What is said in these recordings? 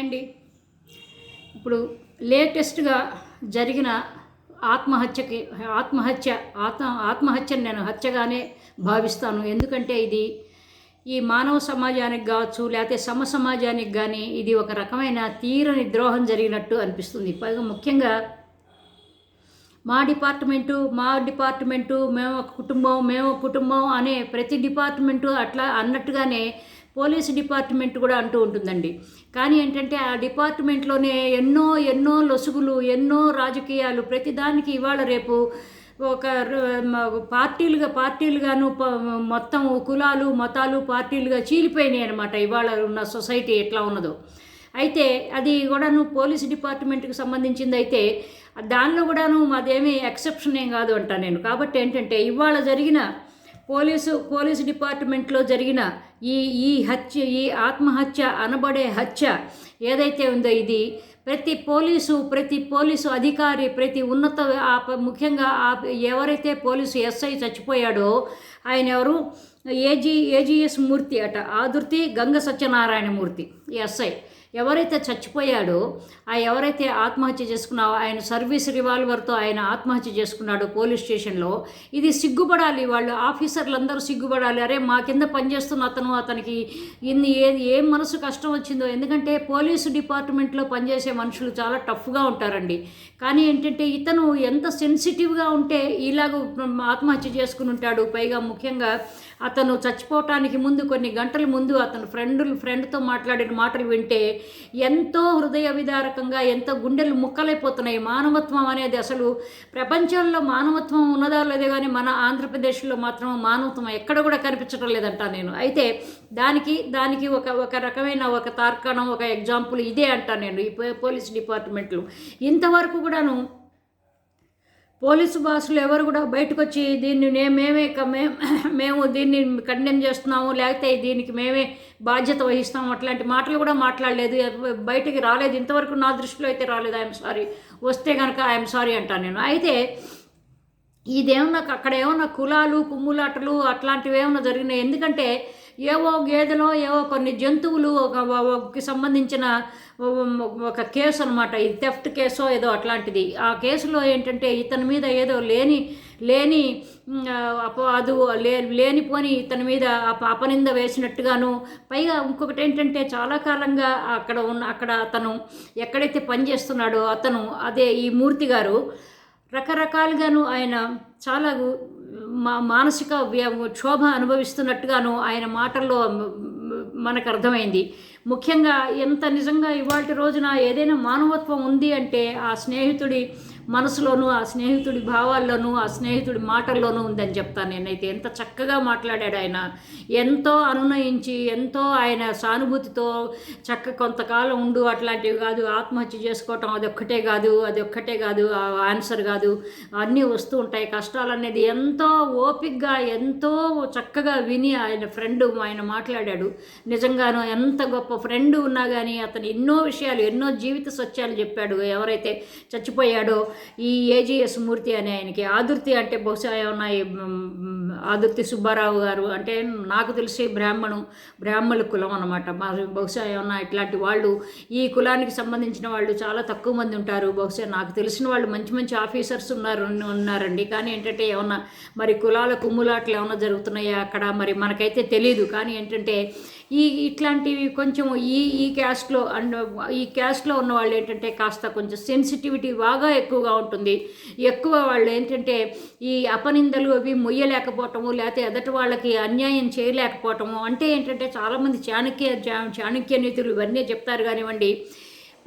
అండి. ఇప్పుడు లేటెస్ట్గా జరిగిన ఆత్మహత్యకి ఆత్మహత్య ఆత్మ ఆత్మహత్యను నేను హత్యగానే భావిస్తాను. ఎందుకంటే ఇది ఈ మానవ సమాజానికి కావచ్చు లేకపోతే సమ సమాజానికి కానీ ఇది ఒక రకమైన తీరని ద్రోహం జరిగినట్టు అనిపిస్తుంది. పైగా ముఖ్యంగా మా డిపార్ట్మెంటు మా డిపార్ట్మెంటు మేము ఒక కుటుంబం మేము ఒక కుటుంబం అనే ప్రతి డిపార్ట్మెంటు అట్లా అన్నట్టుగానే పోలీసు డిపార్ట్మెంట్ కూడా అంటూ ఉంటుందండి. కానీ ఏంటంటే ఆ డిపార్ట్మెంట్లోనే ఎన్నో ఎన్నో లొసుగులు ఎన్నో రాజకీయాలు ప్రతిదానికి ఇవాళ రేపు ఒక పార్టీలుగా పార్టీలుగాను మొత్తం కులాలు మతాలు పార్టీలుగా చీలిపోయినాయి అనమాట ఇవాళ ఉన్న సొసైటీ ఎట్లా ఉన్నదో. అయితే అది కూడాను పోలీస్ డిపార్ట్మెంట్కి సంబంధించింది అయితే దానిలో కూడాను మాదేమీ ఎక్సెప్షన్ ఏం కాదు అంటా నేను. కాబట్టి ఏంటంటే ఇవాళ జరిగిన పోలీసు పోలీసు డిపార్ట్మెంట్లో జరిగిన ఈ ఈ హత్య ఈ ఆత్మహత్య అనబడే హత్య ఏదైతే ఉందో ఇది ప్రతి పోలీసు ప్రతి పోలీసు అధికారి ప్రతి ఉన్నత ఆ ముఖ్యంగా ఆ ఎవరైతే పోలీసు ఎస్ఐ చచ్చిపోయాడో ఆయన ఎవరు? ఏజీ ఏజీఎస్ మూర్తి అట ఆదుర్తి గంగ సత్యనారాయణ మూర్తి ఎస్ఐ. ఎవరైతే చచ్చిపోయాడో ఆ ఎవరైతే ఆత్మహత్య చేసుకున్నావో ఆయన సర్వీస్ రివాల్వర్తో ఆయన ఆత్మహత్య చేసుకున్నాడు పోలీస్ స్టేషన్లో. ఇది సిగ్గుపడాలి వాళ్ళు ఆఫీసర్లందరూ సిగ్గుపడాలి. అరే మా కింద పనిచేస్తున్న అతను అతనికి ఇన్ని ఏ ఏం మనసు కష్టం వచ్చిందో. ఎందుకంటే పోలీసు డిపార్ట్మెంట్లో పనిచేసే మనుషులు చాలా టఫ్గా ఉంటారండి. కానీ ఏంటంటే ఇతను ఎంత సెన్సిటివ్గా ఉంటే ఇలాగ ఆత్మహత్య చేసుకుని ఉంటాడు. పైగా ముఖ్యంగా అతను చచ్చిపోవటానికి ముందు కొన్ని గంటల ముందు అతను ఫ్రెండ్ ఫ్రెండ్తో మాట్లాడిన మాటలు వింటే ఎంతో హృదయ విదారకంగా ఎంతో గుండెలు ముక్కలైపోతున్నాయి. మానవత్వం అనేది అసలు ప్రపంచంలో మానవత్వం ఉన్నదా లేదో కానీ మన ఆంధ్రప్రదేశ్లో మాత్రం మానవత్వం ఎక్కడ కూడా కనిపించడం లేదంట నేను. అయితే దానికి దానికి ఒక ఒక రకమైన ఒక తార్కాణం ఒక ఎగ్జాంపుల్ ఇదే అంట నేను ఈ పోలీస్ డిపార్ట్మెంట్లు. ఇంతవరకు కూడాను పోలీసు బాసులు ఎవరు కూడా బయటకు వచ్చి దీన్ని మేమే క- మేము దీన్ని కండెమ్ చేస్తున్నాము లేకపోతే దీనికి మేమే బాధ్యత వహిస్తాము అట్లాంటి మాటలు కూడా మాట్లాడలేదు. బయటికి రాలేదు. ఇంతవరకు నా దృష్టిలో అయితే రాలేదు. I'm sorry. వస్తే కనుక ఐఎమ్ సారీ అంటాను నేను. అయితే ఇదేమన్నా అక్కడ ఏమన్నా కులాలు కుమ్ములాటలు అట్లాంటివి ఏమన్నా జరిగినాయి? ఎందుకంటే ఏవో గేదెలో ఏవో కొన్ని జంతువులు ఒక ఒక- సంబంధించిన ఒక కేసు అనమాట ఇది థెఫ్ట్ కేసో ఏదో అట్లాంటిది. ఆ కేసులో ఏంటంటే ఇతని మీద ఏదో లేని లేని అపవాదు లే లేనిపోని ఇతని మీద అపనింద వేసినట్టుగాను పైగా ఇంకొకటి ఏంటంటే చాలా కాలంగా అక్కడ ఉన్న అక్కడ అతను ఎక్కడైతే పనిచేస్తున్నాడో అతను అదే ఈ మూర్తి గారు రకరకాలుగాను ఆయన చాలా మా మానసిక క్షోభ అనుభవిస్తున్నట్టుగాను ఆయన మాటల్లో మనకు అర్థమైంది ముఖ్యంగా ఎంత నిజంగా ఇవాటి రోజున ఏదైనా మానవత్వం ఉంది అంటే ఆ స్నేహితుడి మనసులోనూ ఆ స్నేహితుడి భావాల్లోనూ ఆ స్నేహితుడి మాటల్లోనూ ఉందని చెప్తాను నేనైతే. ఎంత చక్కగా మాట్లాడాడు ఆయన. ఎంతో అనునయించి ఎంతో ఆయన సానుభూతితో చక్క కొంతకాలం ఉండు అట్లాంటివి కాదు ఆత్మహత్య చేసుకోవటం అది ఒక్కటే కాదు అది ఒక్కటే కాదు ఆ ఆన్సర్ కాదు. అన్నీ వస్తూ ఉంటాయి. కష్టాలు అనేది ఎంతో ఓపిక్గా ఎంతో చక్కగా విని ఆయన ఫ్రెండ్ ఆయన మాట్లాడాడు. నిజంగాను ఎంత గొప్ప ఫ్రెండ్ ఉన్నా కానీ అతను ఎన్నో విషయాలు ఎన్నో జీవిత సత్యాలు చెప్పాడు. ఎవరైతే చచ్చిపోయాడో ఈ ఏజీఎస్ మూర్తి అనే ఆయనకి. ఆదుర్తి అంటే బహుశా ఏమన్నా ఈ, ఆదుర్తి సుబ్బారావు గారు అంటే నాకు తెలిసి బ్రాహ్మణు బ్రాహ్మణుల కులం అనమాట బహుశా ఏమన్నా ఇట్లాంటి వాళ్ళు ఈ కులానికి సంబంధించిన వాళ్ళు చాలా తక్కువ మంది ఉంటారు. బహుశా నాకు తెలిసిన వాళ్ళు మంచి మంచి ఆఫీసర్స్ ఉన్నారు ఉన్నారండి. కానీ ఏంటంటే ఏమన్నా మరి కులాల కుమ్ములాట్లు ఏమన్నా జరుగుతున్నాయా అక్కడ? మరి మనకైతే తెలియదు కానీ ఏంటంటే ఈ ఇట్లాంటివి కొంచెం ఈ ఈ క్యాస్ట్లో అండ్ ఈ క్యాస్ట్లో ఉన్న వాళ్ళు ఏంటంటే కాస్త కొంచెం సెన్సిటివిటీ బాగా ఎక్కువగా ఉంటుంది. ఎక్కువ వాళ్ళు ఏంటంటే ఈ అపనిందలు అవి మొయ్యలేకపోవటము లేకపోతే ఎదటి వాళ్ళకి అన్యాయం చేయలేకపోవటము అంటే ఏంటంటే చాలామంది చాణక్య చాణక్య నీతులు ఇవన్నీ చెప్తారు కానివ్వండి.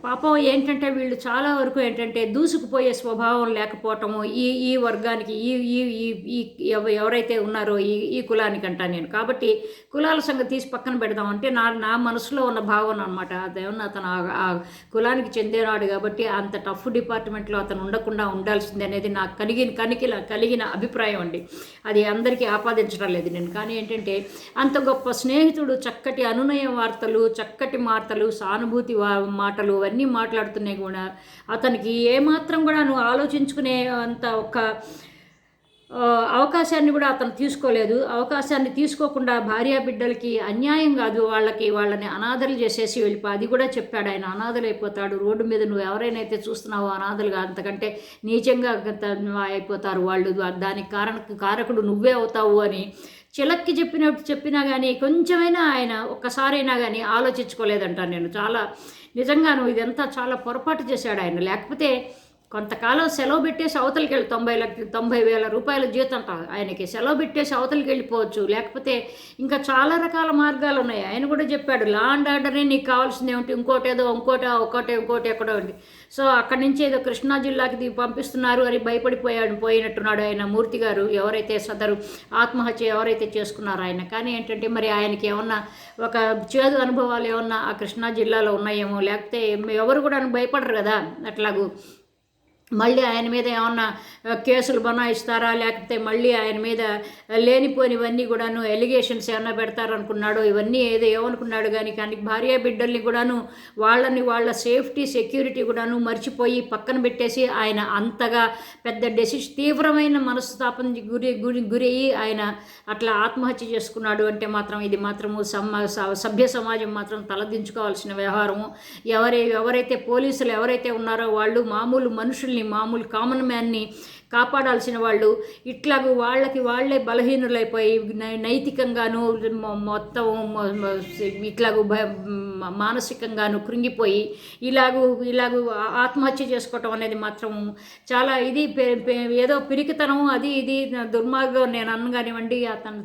పాపం ఏంటంటే వీళ్ళు చాలా వరకు ఏంటంటే దూసుకుపోయే స్వభావం లేకపోవటము ఈ ఈ వర్గానికి ఈ ఈ ఈ- ఈ ఎవరైతే ఉన్నారో ఈ ఈ కులానికి అంటా నేను. కాబట్టి కులాల సంగతి తీసి పక్కన పెడదాం అంటే నా నా మనసులో ఉన్న భావన అనమాట అదేమన్నా అతను ఆ- కులానికి చెందినాడు కాబట్టి అంత టఫ్ డిపార్ట్మెంట్లో అతను ఉండకుండా ఉండాల్సింది అనేది నాకు కలిగిన కనికిల కలిగిన అభిప్రాయం అండి. అది అందరికీ ఆపాదించడం లేదు నేను. కానీ ఏంటంటే అంత గొప్ప స్నేహితుడు చక్కటి అనునయ వార్తలు చక్కటి వార్తలు సానుభూతి వా- మాటలు అవన్నీ మాట్లాడుతున్నాయి కూడా. అతనికి ఏమాత్రం కూడా నువ్వు ఆలోచించుకునే అంత ఒక అవకాశాన్ని కూడా అతను తీసుకోలేదు. అవకాశాన్ని తీసుకోకుండా భార్యా బిడ్డలకి అన్యాయం కాదు వాళ్ళకి వాళ్ళని అనాథలు చేసేసి వెళ్ళిపో. అది కూడా చెప్పాడు ఆయన అనాథలు అయిపోతాడు రోడ్డు మీద నువ్వు ఎవరైనా అయితే చూస్తున్నావో అనాథలుగా అంతకంటే నీచంగా అయిపోతారు వాళ్ళు. దానికి కారణ కారకుడు నువ్వే అవుతావు అని చిలక్కి చెప్పినట్టు చెప్పినా కానీ కొంచెమైనా ఆయన ఒక్కసారైనా కానీ ఆలోచించుకోలేదంటాను నేను. చాలా నిజంగాను ఇదంతా చాలా పొరపాటు చేశాడు ఆయన. లేకపోతే కొంతకాలం సెలవు పెట్టేసి అవతలికి వెళ్ళి తొంభై లక్ష తొంభై వేల రూపాయల జీతం ఆయనకి సెలవు పెట్టేసి అవతలకి వెళ్ళిపోవచ్చు. లేకపోతే ఇంకా చాలా రకాల మార్గాలు ఉన్నాయి. ఆయన కూడా చెప్పాడు లా అండ్ నీకు కావాల్సింది ఏమిటి? ఇంకోటి ఏదో ఇంకోటి ఇంకోటి ఇంకోటి ఎక్కడో ఉంది. సో అక్కడి నుంచి ఏదో కృష్ణా జిల్లాకి పంపిస్తున్నారు అని భయపడిపోయాడు పోయినట్టున్నాడు ఆయన మూర్తి గారు. ఎవరైతే సదరు ఆత్మహత్య ఎవరైతే చేసుకున్నారో ఆయన. కానీ ఏంటంటే మరి ఆయనకి ఏమన్నా ఒక చేదు అనుభవాలు ఏమన్నా ఆ కృష్ణా జిల్లాలో ఉన్నాయేమో లేకపోతే ఎవరు కూడా భయపడరు కదా అట్లాగూ. మళ్ళీ ఆయన మీద ఏమన్నా కేసులు బనాయిస్తారా? లేకపోతే మళ్ళీ ఆయన మీద లేనిపోనివన్నీ కూడాను ఎలిగేషన్స్ ఏమన్నా పెడతారనుకున్నాడు? ఇవన్నీ ఏదో ఏమనుకున్నాడు కానీ కానీ భార్య బిడ్డల్ని కూడాను వాళ్ళని వాళ్ళ సేఫ్టీ సెక్యూరిటీ కూడాను మర్చిపోయి పక్కన పెట్టేసి ఆయన అంతగా పెద్ద డెసిషన్ తీవ్రమైన మనస్తాపన గురి గురి గురయ్యి ఆయన అట్లా ఆత్మహత్య చేసుకున్నాడు అంటే మాత్రం ఇది మాత్రము సమ స- సభ్య సమాజం మాత్రం తలదించుకోవాల్సిన వ్యవహారము. ఎవరై ఎవరైతే పోలీసులు ఎవరైతే ఉన్నారో వాళ్ళు మామూలు మనుషుల్ని మామూలు కామన్ మ్యాన్ని కాపాడాల్సిన వాళ్ళు. ఇట్లాగూ వాళ్ళకి వాళ్ళే బలహీనులైపోయి నై- నైతికంగాను మొ- మొత్తం ఇట్లాగూ మానసికంగాను కృంగిపోయి ఇలాగూ ఇలాగూ ఆత్మహత్య చేసుకోవటం అనేది మాత్రం చాలా ఇది పె- ఏదో పిరికితనం అది ఇది దుర్మార్గం నేను అన్నగానివ్వండి అతను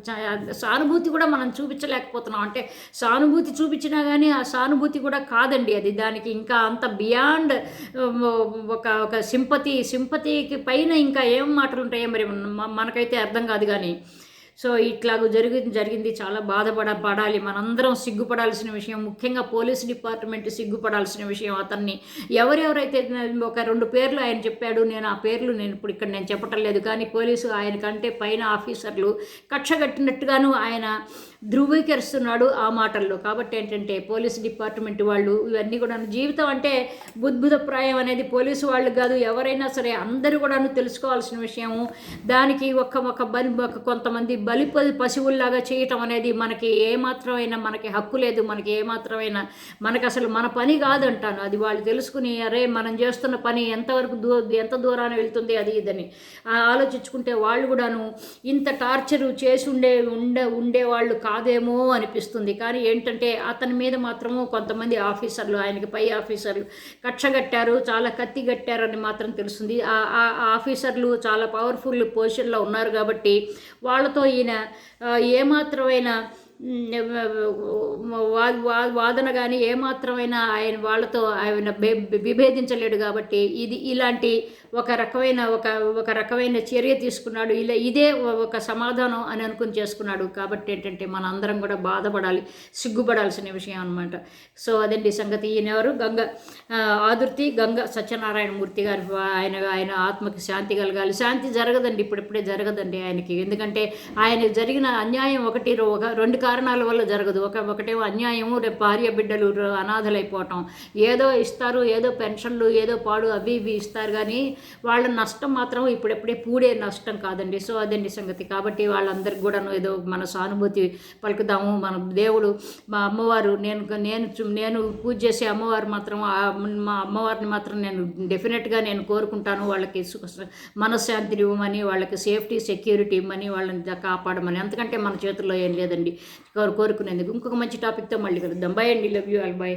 సానుభూతి కూడా మనం చూపించలేకపోతున్నాం. అంటే సానుభూతి చూపించినా కానీ ఆ సానుభూతి కూడా కాదండి అది. దానికి ఇంకా అంత బియాండ్ ఒక ఒక సింపతి సింపతికి పైన ఇంకా ఇంకా ఏం మాటలు ఉంటాయో మరి మనకైతే అర్థం కాదు కానీ. సో ఇట్లాగూ జరిగి జరిగింది. చాలా బాధపడ పడాలి. మనందరం సిగ్గుపడాల్సిన విషయం. ముఖ్యంగా పోలీస్ డిపార్ట్మెంట్ సిగ్గుపడాల్సిన విషయం అతన్ని. ఎవరెవరైతే ఒక రెండు పేర్లు ఆయన చెప్పాడు నేను ఆ పేర్లు నేను ఇప్పుడు ఇక్కడ నేను చెప్పటం లేదు. కానీ పోలీసు ఆయన కంటే పైన ఆఫీసర్లు కక్ష కట్టినట్టుగాను ఆయన ధృవీకరిస్తున్నాడు ఆ మాటల్లో. కాబట్టి ఏంటంటే పోలీస్ డిపార్ట్మెంట్ వాళ్ళు ఇవన్నీ కూడా జీవితం అంటే బుద్భుతప్రాయం అనేది పోలీసు వాళ్ళు కాదు ఎవరైనా సరే అందరూ కూడాను తెలుసుకోవాల్సిన విషయము. దానికి ఒక ఒక బలి ఒక కొంతమంది బలి పశువుల్లాగా చేయటం అనేది మనకి ఏమాత్రమైనా మనకి హక్కు లేదు. మనకి ఏమాత్రమైనా మనకి అసలు మన పని కాదంటాను. అది వాళ్ళు తెలుసుకుని అరే మనం చేస్తున్న పని ఎంతవరకు దూ ఎంత దూరాన వెళ్తుంది అది ఇదని ఆలోచించుకుంటే వాళ్ళు కూడాను ఇంత టార్చరు చేసి ఉండే ఉండే ఉండేవాళ్ళు కాదేమో అనిపిస్తుంది. కానీ ఏంటంటే అతని మీద మాత్రము కొంతమంది ఆఫీసర్లు ఆయనకి పై ఆఫీసర్లు కక్షగట్టారు చాలా కత్తి కట్టారని మాత్రం తెలుస్తుంది. ఆ ఆఫీసర్లు చాలా పవర్ఫుల్ పొజిషన్లో ఉన్నారు కాబట్టి వాళ్ళతో ఈయన ఏమాత్రమైన వా- వా- వాదన కానీ ఏమాత్రమైనా ఆయన వాళ్ళతో ఆయన విభేదించలేడు కాబట్టి ఇది ఇలాంటి ఒక రకమైన ఒక ఒక రకమైన చర్య తీసుకున్నాడు. ఇలా ఇదే ఒక సమాధానం అని అనుకుని చేసుకున్నాడు. కాబట్టి ఏంటంటే మన అందరం కూడా బాధపడాలి సిగ్గుపడాల్సిన విషయం అనమాట సో అదండి సంగతి. ఈయన ఎవరు గంగ ఆదుర్తి గంగ సత్యనారాయణ మూర్తి గారు. ఆయన ఆయన ఆత్మకి శాంతి కలగాలి. శాంతి జరగదండి ఇప్పుడిప్పుడే జరగదండి ఆయనకి. ఎందుకంటే ఆయన జరిగిన అన్యాయం ఒకటి రో- ఒక రెండు కారణాల వల్ల జరగదు. ఒక ఒకటేమో అన్యాయము రేపు భార్య బిడ్డలు అనాథలైపోవటం. ఏదో ఇస్తారు ఏదో పెన్షన్లు ఏదో పాడు అవి ఇవి ఇస్తారు. కానీ వాళ్ళ నష్టం మాత్రం ఇప్పుడెప్పుడే పూడే నష్టం కాదండి. సో అదండి సంగతి. కాబట్టి వాళ్ళందరికీ కూడా ఏదో మన సానుభూతి పలుకుదాము. మన దేవుడు మా అమ్మవారు నేను నేను నేను పూజ చేసే అమ్మవారు మాత్రం మా అమ్మవారిని మాత్రం నేను డెఫినెట్గా నేను కోరుకుంటాను. వాళ్ళకి మనశ్శాంతిని ఇవ్వమని వాళ్ళకి సేఫ్టీ సెక్యూరిటీ ఇవ్వమని వాళ్ళని కాపాడమని. అంతకంటే మన చేతుల్లో ఏం లేదండి. కోరుకునేందుకు ఇంకొక మంచి టాపిక్తో మళ్ళీ కలుద్దాం. బాయ్ అండి. Love you all. బాయ్